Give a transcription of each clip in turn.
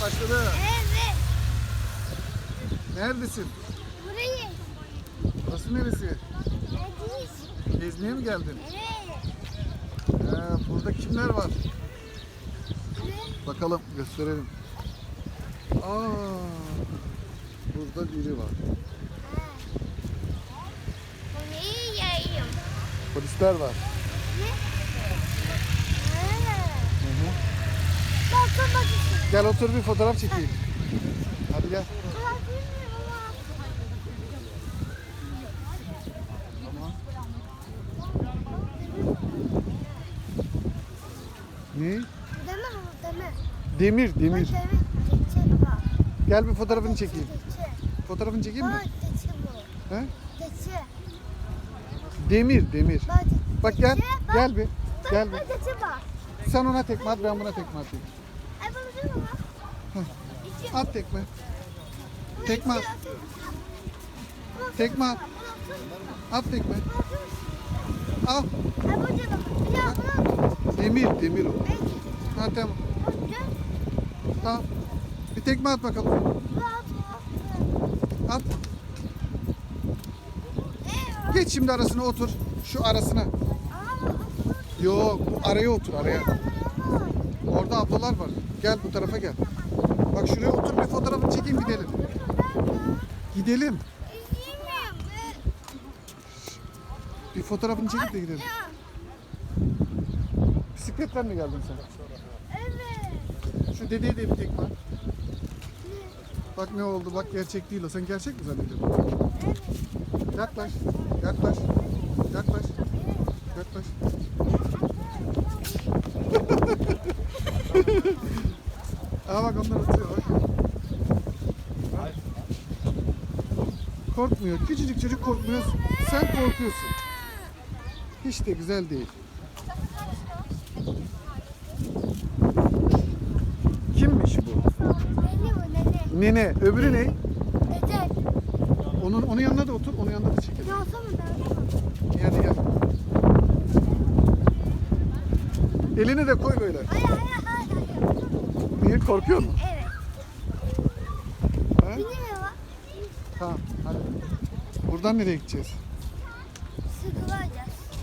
başladı. Evet. Neredesin? Burayı. Burası neresi? Evet. Gezmeye mi geldin? Evet. Ha, burada kimler var? Evet. Bakalım gösterelim. Aa, burada biri var. Polisler var. Ne? Bakın bakın. Gel otur bir fotoğraf çekeyim. Hadi gel. Ne? Demir, demir. Geçe bak. Gel bir fotoğrafını çekeyim. Fotoğrafını çekeyim mi? He? Demir, demir. Bak. Gel, gel bir. Gel bir. Sen ona tekme at, ben buna tekme atayım. Ay bana deme bak. İçi- At tekme. Tekme at. Tekme at. At tekme. Al. Demir, demir o. Ha tamam. Tamam. Bir tekme at bakalım. Bak, bak. At. Geç şimdi arasına otur. Şu arasına. Yok, bu araya otur araya. Orada ablalar var. Gel bu tarafa gel. Şuraya otur bir fotoğrafını çekeyim gidelim. Gidelim. Bir fotoğrafını çekip de gidelim. Bisikletle mi geldin sen? Evet. Şu dedeye de bir tekme at. Bak ne oldu bak gerçek değil o. Sen gerçek mi zannediyorsun? Yaklaş. Yaklaş. Yaklaş. Yaklaş. Aa bak onlar atıyor bak. Korkmuyor. Küçücük çocuk korkmuyor. Sen korkuyorsun. Hiç de güzel değil. Kimmiş bu? Nene. Nene. Öbürü ne? Dede. Onun onun yanına da otur. Onun yanında da çekelim. Ne olsa mı Hadi gel. Elini de koy böyle. Ay ay ay ay. Niye korkuyor musun? Evet. Ha? Bir ne var? Tamam hadi. Buradan nereye gideceğiz? Sıkılacağız.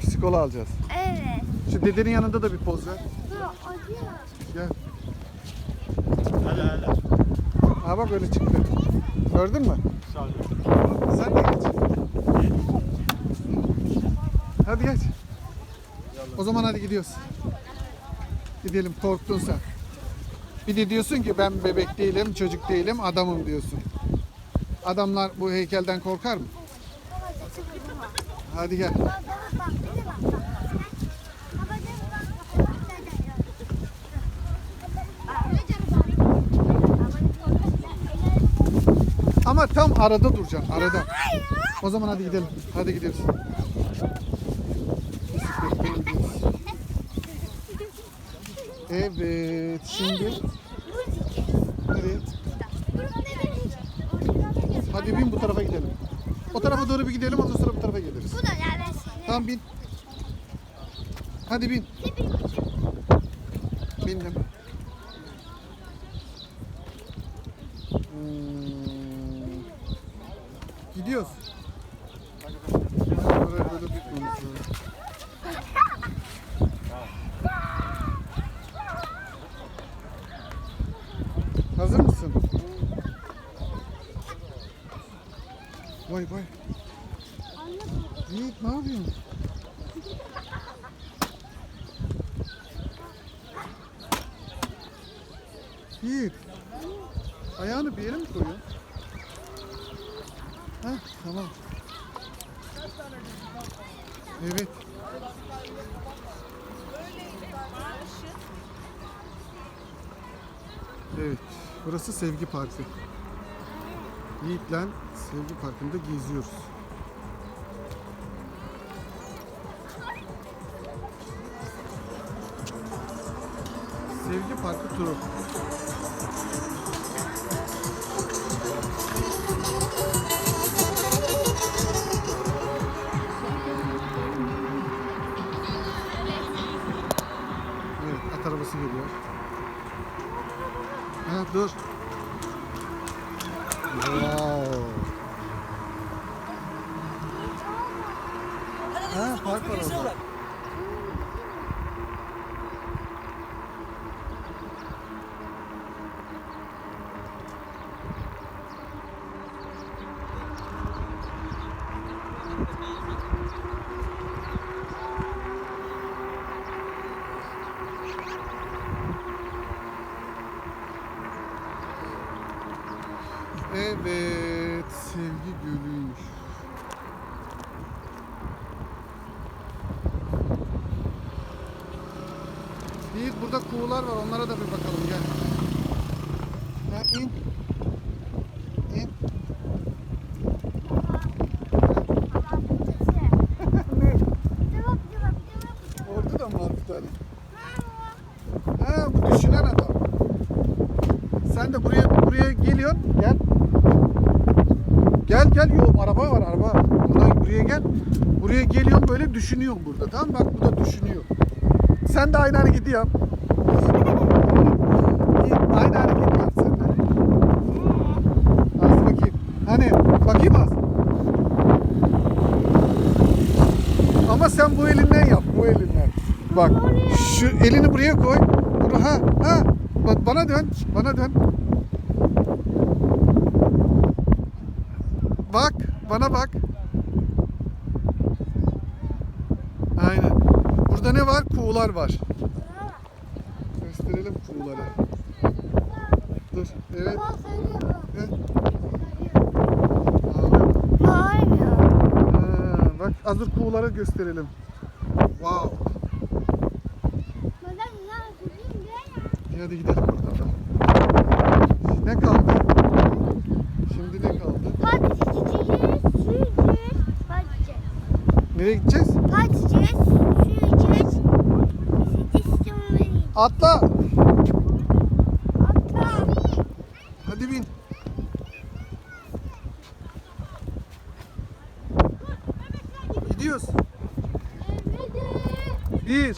Psikolo alacağız. Evet. Şu dedenin yanında da bir poz ver. Dur acıyor. Gel. Hadi hadi. Ha bak öyle çıktı. Gördün mü? Sağ ol. Sen de geç. Hadi geç. O zaman hadi gidiyoruz. Gidelim korktun sen. Bir de diyorsun ki ben bebek değilim, çocuk değilim, adamım diyorsun. Adamlar bu heykelden korkar mı? Baba geçe bu var. Hadi gel. Bak bak bak. Bir de bak. bak. Baba de bak. Ama tam arada duracaksın, arada. O zaman hadi gidelim. Hadi gidiyoruz. Evet, şimdi nereye? Hadi bin bu tarafa gidelim. O tarafa doğru bir gidelim, ondan sonra bu tarafa geliriz. Bu da neredesin? Tamam bin. Hadi bin. Bindim. Hmm. Gidiyoruz. Buraya böyle tutmamız lazım. Hazır mısın? Vay vay. Yiğit ne yapıyorsun? Yiğit. Ayağını bir yere mi koyuyorsun? Ha tamam. Evet. Evet. Burası Sevgi Parkı. Yiğit'le Sevgi Parkı'nda geziyoruz. Sevgi Parkı turu. Ha, dur. Wow. Ha, park var orada. Evet, sevgi gölüymüş. Yiğit burada kuğular var, onlara da bir bakalım gel. İn. İn. ne? Cevap cevap cevap. Orada da mı var bir tane? Ha, bu düşünen adam. Sen de buraya buraya geliyorsun, gel. Gel gel yok araba var araba. Buradan buraya gel. Buraya geliyorsun böyle düşünüyorsun burada. Tamam mı? bak bu da düşünüyor. Sen de aynı hareketi yap. Aynı hareketi yap sen de. Az bakayım. Hani bakayım az. Ama sen bu elinden yap, bu elinden. Bak, şu elini buraya koy. Bunu ha, ha. Bak bana dön, bana dön. Bak, bana bak. Burada ne var? Kuğular var. Gösterelim kuğuları. Dur, evet. Evet. Bak hazır kuğuları gösterelim. Wow. Hadi gidelim buradan da. Ne kaldı? Şimdi ne kaldı? Nereye gideceğiz? Atla. Atla. Hadi bin. Gidiyoruz. Bir.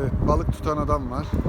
Evet, balık tutan adam var.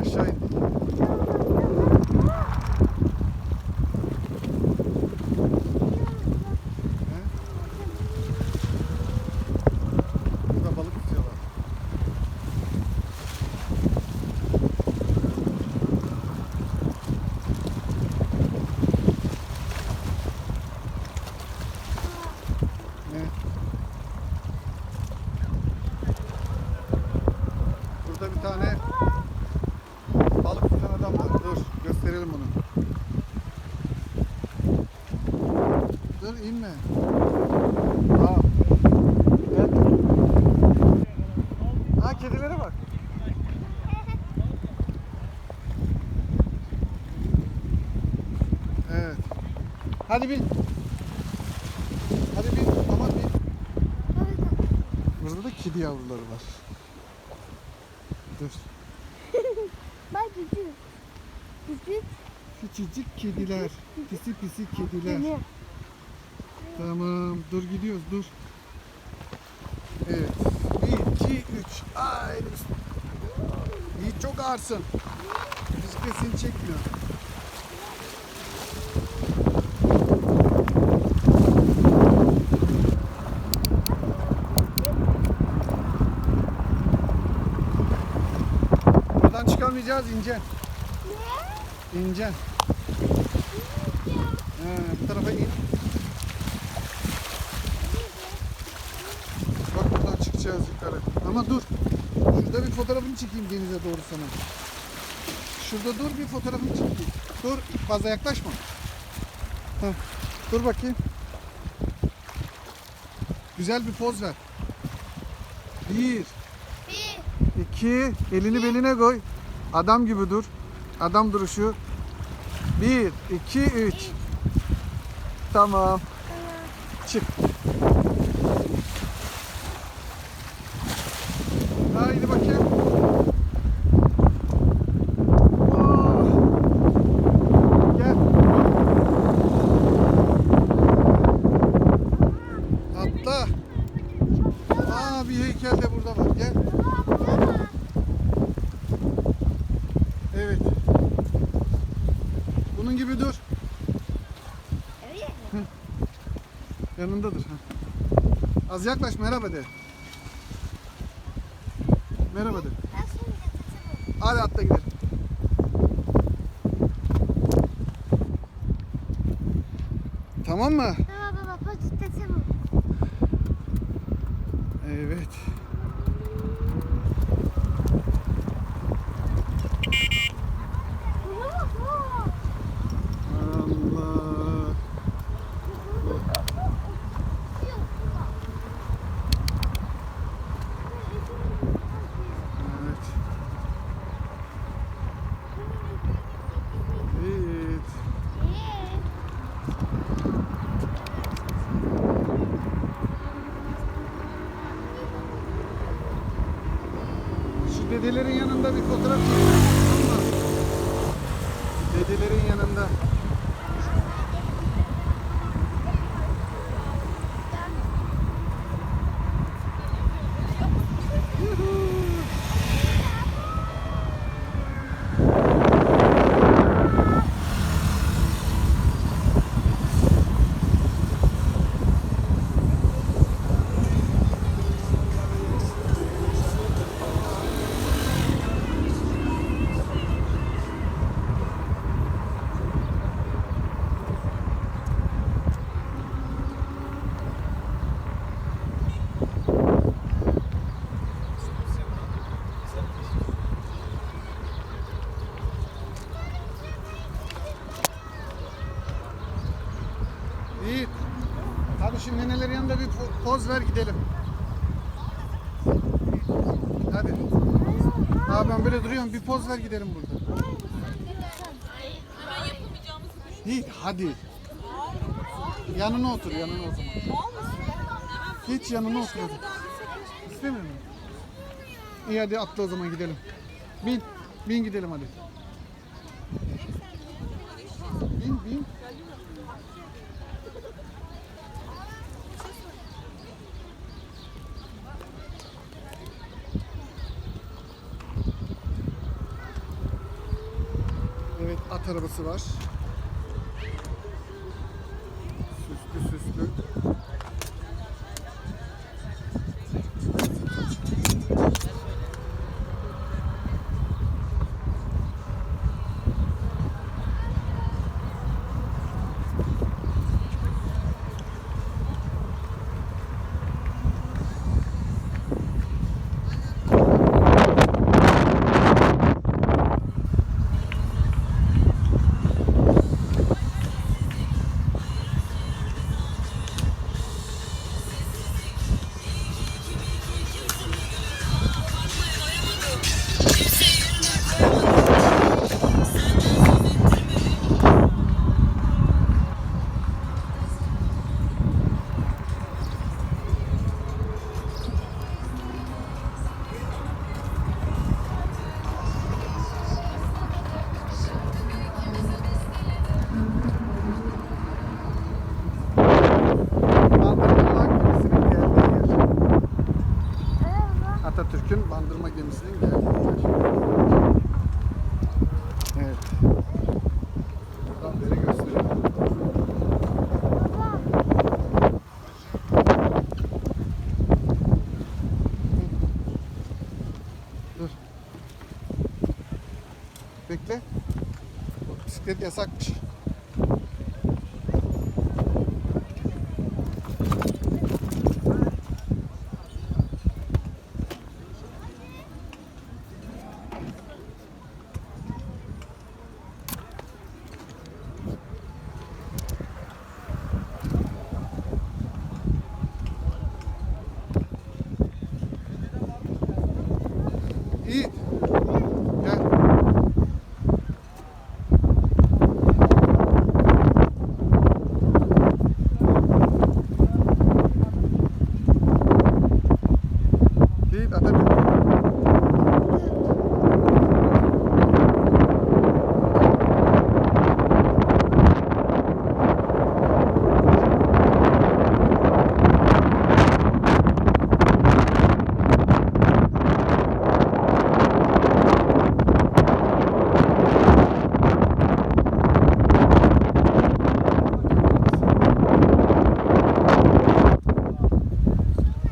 Aşağı indik. İnme. Gel. Ha kedilere bak. Evet. Hadi bin. Hadi bin. Aman bin. Burada da kedi yavruları var. Dur. Bak küçük. Küçük. Küçücük kediler. Pisi pisi kediler. Tamam. Dur gidiyoruz dur. Evet. Bir, iki, üç. Ay. Yiğit çok ağırsın. Bisiklet seni çekmiyor. Buradan çıkamayacağız ince. Ne? İnce. Ha, bu tarafa in. Çıkacağız yukarı. Ama dur. Şurada bir fotoğrafını çekeyim denize doğru sana. Şurada dur bir fotoğrafını çekeyim. Dur fazla yaklaşma. Heh, dur bakayım. Güzel bir poz ver. Bir, Bir. iki, elini beline koy. Adam gibi dur. Adam duruşu. Bir, iki, üç. Tamam. Çık. Haydi bakayım. Oh. Gel. Atla. Aa bir heykel de burada var. Gel. Evet. Bunun gibi dur. Evet. Yanındadır. Ha. Az yaklaş merhaba de. Merhaba de. Hadi atla gidelim. Tamam mı? Tamam baba pozitifim. Evet. Allah. Evet. Evet. Şu dedelerin yanında bir fotoğraf çekelim. Şu nenelerin yanında bir po- poz ver gidelim. Hadi. Abi ben böyle duruyorum. Bir poz ver gidelim burada. İyi hadi. Yanına otur yanına o zaman. Hiç yanına otur. İstemiyor musun? İyi hadi atla o zaman gidelim. Bin. Bin gidelim hadi. Bin bin. Evet at arabası var. Süslü süslü. Bandırma gemisinin geldiği. Evet. Buradan beri gösterelim. Dur. Bekle. Bisiklet yasakmış. Atatürk.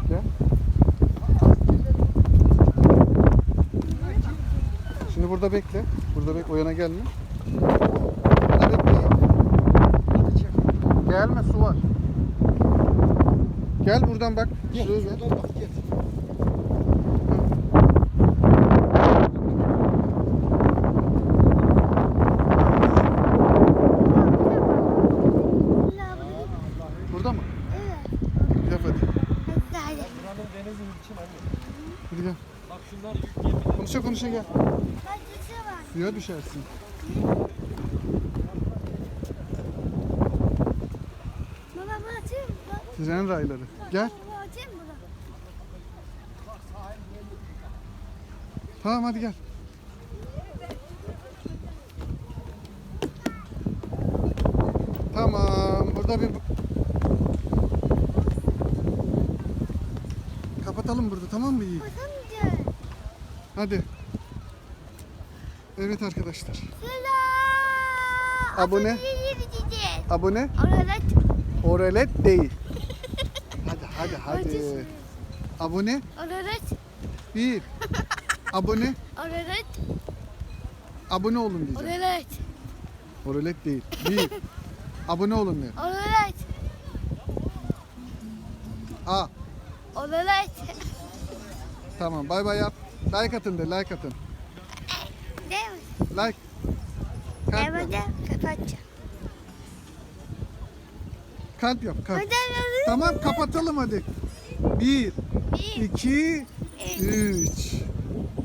Gel. Şimdi burada bekle. Burada bekle. O yana gelme. Burada bekle. Gelme su var. Gel buradan bak. Şuraya gel. Burada mı? Evet. Gel hadi. Hadi hadi. Buranın denizi için anne. Hadi gel. Bak şunlar yük gemileri. Konuşa konuşa gel. Şu var. Suya düşersin. Baba bu açayım mı? Tren rayları. Gel. Tamam hadi gel. Tamam. Burada bir Kapatalım burada tamam mı iyi? Hadi. Evet arkadaşlar. Selam. Abone. Gideceğiz. Abone. Oralet. Orelet değil. Hadi hadi hadi. Abone. Oralet. Bir. Abone. Oralet. Abone olun diyeceğim. Oralet. Orelet değil. Bir. Abone olun diyor. Oralet. A. Oralet. Tamam bay bay yap. Like atın de like atın. Değil mi? Like. Yap. Evet. Kapatacağım. Kalp yap kalp. Tamam kapatalım hadi. Bir. iki, üç.